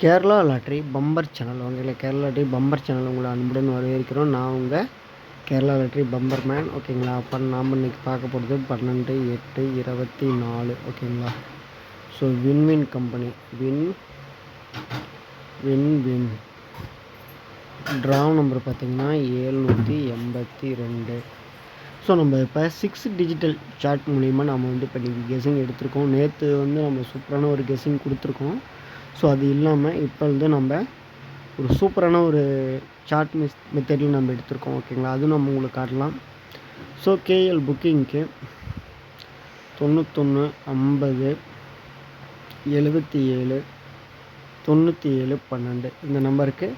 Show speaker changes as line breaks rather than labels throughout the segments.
Kerala lottery bumper channel. உங்களை Kerala lottery bumper channel உங்களை அன்புடன் வரவேற்கிறோம். நான் உங்கள் கேரளா லாட்ரி பம்பர் மேன். ஓகேங்களா? அப்போ நாம் இன்றைக்கி பார்க்க போகிறது பன்னெண்டு எட்டு இருபத்தி நாலு. ஓகேங்களா? So win win company win win win draw number பார்த்திங்கன்னா ஏழ்நூற்றி எண்பத்தி ரெண்டு. ஸோ நம்ம இப்போ சிக்ஸ் டிஜிட்டல் சார்ட் மூலிமா நம்ம வந்து இப்போ இன்றைக்கி கெஸிங் எடுத்திருக்கோம். நேற்று வந்து நம்ம சூப்பரான ஒரு கெஸிங் கொடுத்துருக்கோம். ஸோ அது இல்லாமல் இப்போ வந்து நம்ம ஒரு சூப்பரான ஒரு சார்ட் மிஸ் மெத்தடில் நம்ம எடுத்திருக்கோம் ஓகேங்களா அதுவும் நம்ம உங்களுக்கு காட்டலாம். ஸோ கேஎல் புக்கிங்க்கு தொண்ணூத்தொன்று ஐம்பது எழுபத்தி ஏழு தொண்ணூற்றி ஏழு பன்னெண்டு. இந்த நம்பருக்கு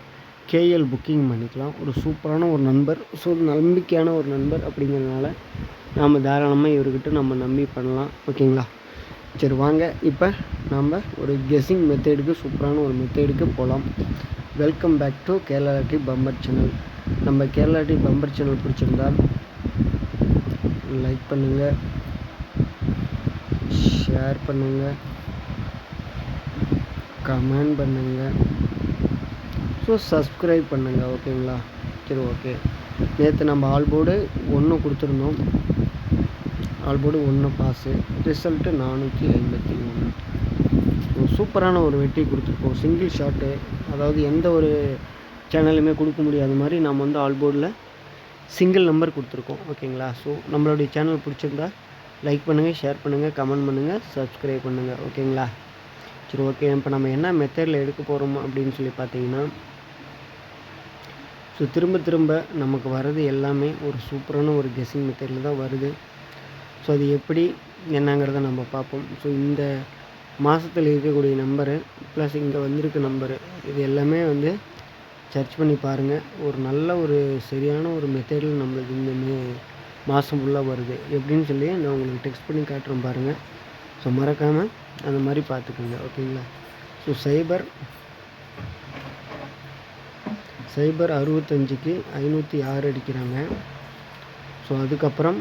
கேஎல் புக்கிங் பண்ணிக்கலாம். ஒரு சூப்பரான ஒரு நண்பர் ஸோ நம்பிக்கையான ஒரு நண்பர் அப்படிங்கிறதுனால நாம் தாராளமாக இவர்கிட்ட நம்ம நம்பி பண்ணலாம் ஓகேங்களா சரி வாங்க. இப்போ நம்ம ஒரு கெஸ்ஸிங் மெத்தேடுக்கு சூப்பரான ஒரு மெத்தேடுக்கு போகலாம் welcome back to Kerala T bumper channel நம்ம கேரளா டி பம்பர் சேனல் பிடிச்சிருந்தால் லைக் பண்ணுங்கள் ஷேர் பண்ணுங்கள் கமெண்ட் பண்ணுங்கள் ஸோ சப்ஸ்கிரைப் பண்ணுங்கள் ஓகேங்களா சரி ஓகே நேற்று நம்ம ஆல்போர்டு ஒன்று கொடுத்துருந்தோம். ஆல் போர்டு ஒன்று பாஸு ரிசல்ட்டு நானூற்றி ஐம்பத்தி ஒன்று. ஒரு சூப்பரான ஒரு வெற்றி கொடுத்துருக்கோம். சிங்கிள் ஷாட்டு அதாவது எந்த ஒரு சேனலுமே கொடுக்க முடியாத மாதிரி நம்ம வந்து ஆல் போர்டில் சிங்கிள் நம்பர் கொடுத்துருக்கோம் ஓகேங்களா ஸோ நம்மளுடைய சேனல் பிடிச்சிருந்தா லைக் பண்ணுங்கள் ஷேர் பண்ணுங்கள் கமெண்ட் பண்ணுங்கள் சப்ஸ்கிரைப் பண்ணுங்கள் ஓகேங்களா சரி ஓகே இப்போ நம்ம என்ன மெத்தடில் எடுக்க போகிறோம் அப்படின்னு சொல்லி பார்த்தீங்கன்னா ஸோ திரும்ப திரும்ப நமக்கு வர்றது எல்லாமே ஒரு சூப்பரான ஒரு கெஸ்ஸிங் மெத்தடில் தான் வருது. ஸோ அது எப்படி என்னங்கிறத நம்ம பார்ப்போம். ஸோ இந்த மாதத்தில் இருக்கக்கூடிய நம்பரு ப்ளஸ் இங்கே வந்திருக்க நம்பரு இது எல்லாமே வந்து சர்ச் பண்ணி பாருங்கள் ஒரு நல்ல ஒரு சரியான ஒரு மெத்தடில் நம்மளுக்கு இந்த மே மாதம் ஃபுல்லாக வருது. எப்படின்னு சொல்லி நான் உங்களுக்கு டெக்ஸ்ட் பண்ணி காட்டுறேன் பாருங்கள் ஸோ மறக்காமல் அந்த மாதிரி பார்த்துக்குங்க. ஓகேங்களா? ஸோ சைபர் சைபர் அறுபத்தஞ்சுக்கு ஐநூற்றி ஆறு அடிக்கிறாங்க. ஸோ அதுக்கப்புறம்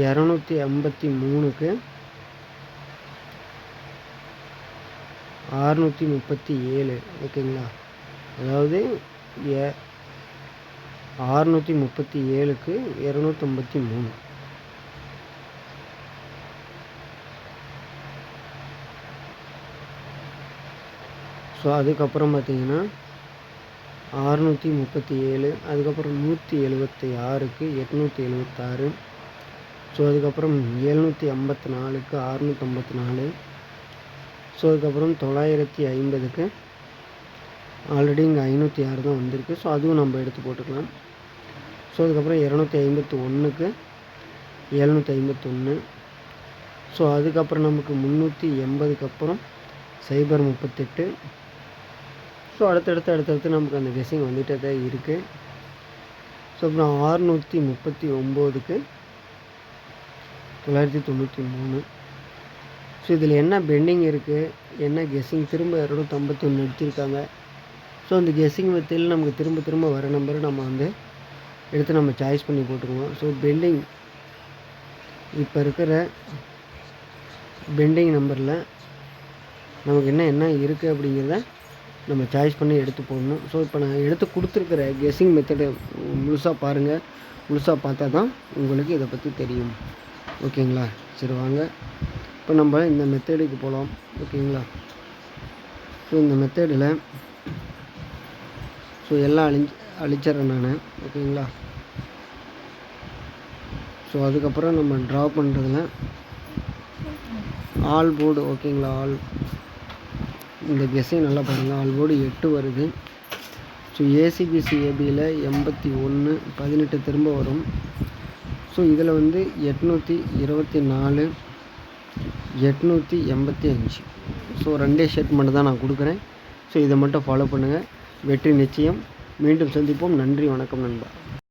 இரநூத்தி ஐம்பத்தி மூணுக்கு ஆறுநூற்றி முப்பத்தி ஏழு ஓகேங்களா? அதாவது எ ஆறுநூற்றி முப்பத்தி ஏழுக்கு இரநூத்தம்பத்தி மூணு. ஸோ அதுக்கப்புறம் பார்த்தீங்கன்னா ஆறுநூற்றி முப்பத்தி ஏழு அதுக்கப்புறம் நூற்றி எழுபத்தி ஆறுக்கு எட்நூற்றி எழுபத்தாறு ஸோ அதுக்கப்புறம் எழுநூற்றி ஐம்பத்தி நாலுக்கு அறுநூற்றம்பத்தி நாலு. ஸோ அதுக்கப்புறம் தொள்ளாயிரத்தி ஐம்பதுக்கு ஆல்ரெடி இங்கே ஐநூற்றி ஆறு தான் வந்திருக்கு. ஸோ அதுவும் நம்ம எடுத்து போட்டுக்கலாம். ஸோ அதுக்கப்புறம் இரநூத்தி ஐம்பத்தி ஒன்றுக்கு எழுநூற்றி ஐம்பத்தொன்று ஸோ அதுக்கப்புறம் நமக்கு முந்நூற்றி எண்பதுக்கு அப்புறம் சைபர் முப்பத்தெட்டு. ஸோ அடுத்தடுத்து அடுத்தடுத்து நமக்கு அந்த கெஸிங் வந்துகிட்டே தான் இருக்குது ஸோ அப்புறம் ஆறுநூற்றி முப்பத்தி ஒம்போதுக்கு தொள்ளாயிரத்தி தொண்ணூற்றி மூணு. ஸோ இதில் என்ன பெண்டிங் இருக்குது என்ன கெஸ்ஸிங் திரும்ப இரநூத்தம்பத்தி ஒன்று எடுத்திருக்காங்க. ஸோ அந்த கெஸ்ஸிங் மெத்தடில் நமக்கு திரும்ப திரும்ப வர நம்பரை நம்ம வந்து எடுத்து நம்ம சாய்ஸ் பண்ணி போட்டுருவோம் ஸோ பெண்டிங் இப்போ இருக்கிற பெண்டிங் நம்பரில் நமக்கு என்ன என்ன இருக்குது அப்படிங்கிறத நம்ம சாய்ஸ் பண்ணி எடுத்து போடணும். ஸோ இப்போ நான் எடுத்து கொடுத்துருக்குற கெஸ்ஸிங் மெத்தடை முழுசாக பாருங்கள் முழுசாக பார்த்தா தான் உங்களுக்கு இதை பற்றி தெரியும். ஓகேங்களா? சரி வாங்க. இப்போ நம்ம இந்த மெத்தேடுக்கு போகலாம் ஓகேங்களா? ஸோ இந்த மெத்தேடில் ஸோ எல்லாம் அழிஞ்சு அழிச்சிட்றேன் நான். ஓகேங்களா? ஸோ அதுக்கப்புறம் நம்ம ட்ரா பண்ணுறதுல ஆல் போர்டு ஓகேங்களா? ஆல் இந்த கெஸ்ஸையும் நல்லா பாருங்கள் ஆல் போர்டு எட்டு வருது. ஸோ ஏசிபிசி ஏபியில் எண்பத்தி ஒன்று பதினெட்டு திரும்ப வரும். ஸோ இதில் வந்து எட்நூற்றி இருபத்தி நாலு எட்நூற்றி எண்பத்தி அஞ்சு. ஸோ ரெண்டே ஷர்ட் மட்டும் தான் நான் கொடுக்குறேன். ஸோ இதை மட்டும் ஃபாலோ பண்ணுங்கள் வெற்றி நிச்சயம். மீண்டும் சந்திப்போம். நன்றி வணக்கம் நண்பா.